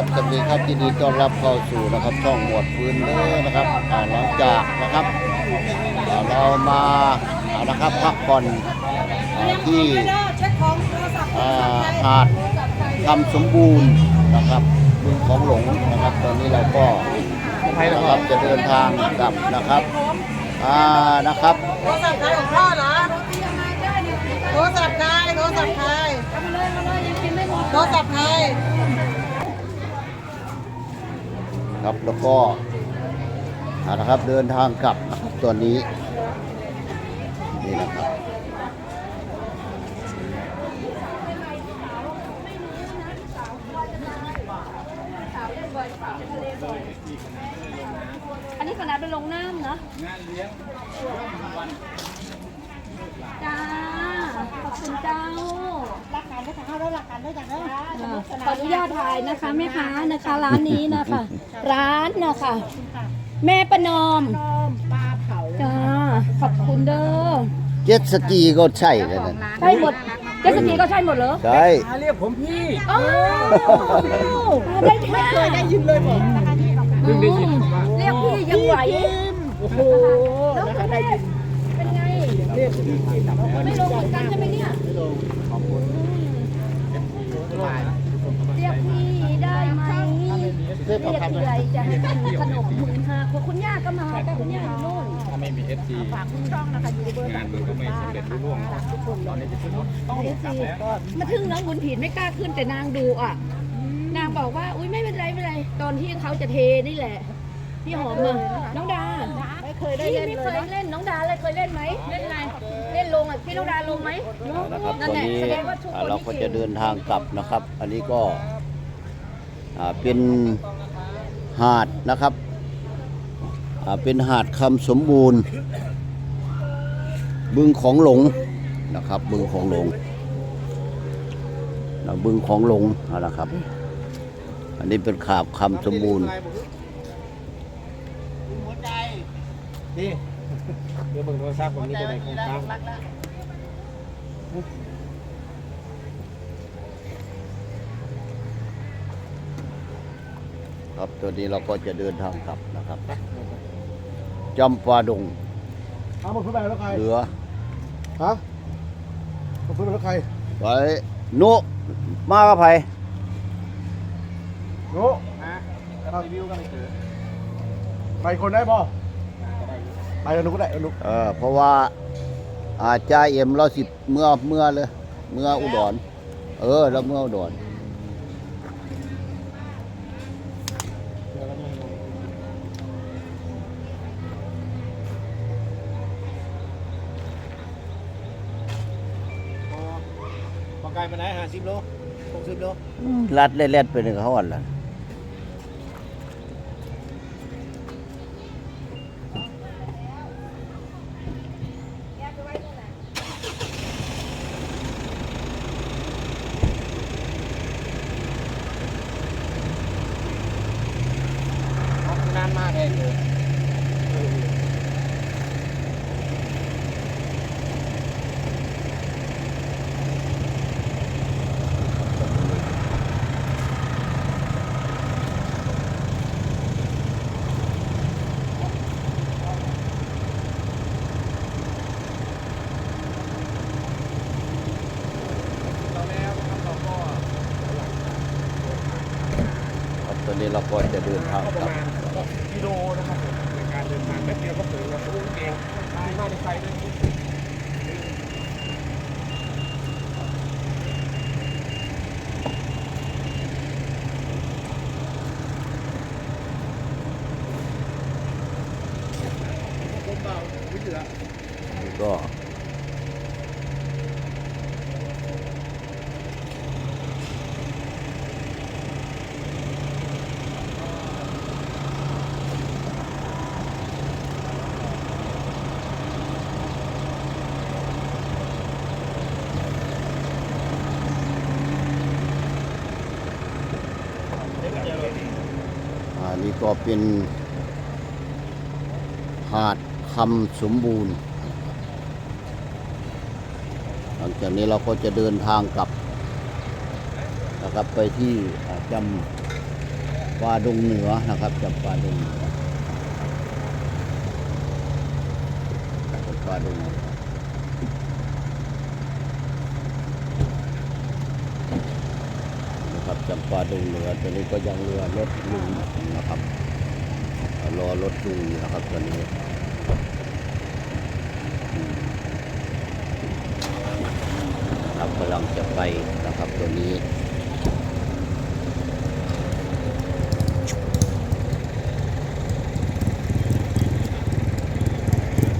ครับสวัสดีครับยินดีต้อนรับเข้าสู่นะครับช่องหมวดปืนเลยนะครับหลังจากนะครับเรามานะครับพักผ่อนที่อ่าหาดคำสมบูรณ์นะครับบึงของหลงนะครับ ตอนนี้เราก็นะครับจะเดินทางกลับนะครับอ่านะครับโทรศัพท์ใครของพ่อเหรอโทรศัพท์ใครโทรศัพท์ใครโทรศัพท์ใคร ครับ แล้วก็นะครับเดินทางกลับนะครับตอนนี้นี่นะครับอันนี้ขนาดเป็นลงน้ำเนาะจ้า ขอบคุณเจ้ารักกันด้ค่ะเรารักกันด้จังเลยขออนุญาตถ่ายนะคะแม่ค้านะคะร้านนี้นะคะ ร้านนะคะ แม่ประนอมปลาเผาจ้าขอบคุณเด้อเจ็ตสกีก็ใช่เลยนะใช่หมดเจสกีก็ใช่หมดเหรอใช่เรียกผมพี่อ้าวได้แค่เคยได้ยินเลยบอกเพิ่งได้ยินว่าเรียกพี่ยังไหวโอ้โหแล้วคุณแม่เป็น ไม่ลงเหมือนกันใช่ไหมเนี่ยขอบคุณเรียกพี่ได้ไหมเรียกพี่ใหญ่จะให้เป็นขนมหมื่นห้าคุณย่าก็มาแต่คุณย่าอยู่นู่นถ้าไม่มีเอฟซีฝากคุณช่องนะคะยูเบอร์งานมันก็ไม่สำเร็จรุ่งตอนนี้จะขึ้นรถต้องเอฟซีมาถึงน้องบุญผินไม่กล้าขึ้นแต่นางดูอะ นางบอกว่าอุ้ยไม่เป็นไรไม่เป็นไรตอนที่เขาจะเทนี่แหละ พี่หอมมาน้องดาไม่เคยได้พี่เล่นไม่เลเคยยเล่นน้องดาเลยเคยเล่นไหมเล่นอะไรเล่นลงอะพี่น้องดาลงไหมนะครับนั่ตนอนแหละนี้แสดงว่าทุกอ่าคนเราก็นี่จะเก่งเดินทางกลับนะครับ อันนี้ก็อ่าเป็นหาดนะครับอ่าเป็นหาดคำสมบูรณ์ บึงของหลงนะครับ บึงของหลงนะบึงของหลงเอาละครับ อันนี้เป็นขาบคำสมบูรณ์ นี่เดี๋ยวเบิ่งโทรศัพท์ผมนี่จะได้คงค้างครับตัวนี้เราก็จะเดินทางกลับนะครับจำปาดงเอามาพูดไปแล้วใครเหลือฮะมาพูดไปแล้วใครไปนุมากับไผโน้นะรีวิวก็ไม่เจอไปคนได้บ่ ไปกับนุกก็ได้เอานุกเออเพราะว่าอาจารย์เอ็มเราสิเมื่อเมื่อเลย เมื่ออุดร เออแล้วเมื่ออุดรเจอแล้วไม่ลงพอไกลไปไหนห้าสิบโลหกสิบโลลัดเล็ดๆไปหนึ่งเขาอ่อนละานมากเลยครับตอนนี้ เราก็จะเดินทางกลับกิโลนะครับในการเดินทางแป๊บเดียวก็ถึงแล้วรุ่งเองมีมาในไฟด้วยก็อั นนี้ก็เป็นหาดคำสมบูรณ์ หลังจากนี้เราก็จะเดินทางกลับนะครับไปที่จำปาดงเหนือนะครับจำปาดงเหนือจำปาดงเหนือนะครับ จำปาดงเหนือตอนนี้ก็ยังเรือรถลุงนะครับรอรถลุงนะครับตอนนี้ครับกำลังจะไปนะครับตัวนี้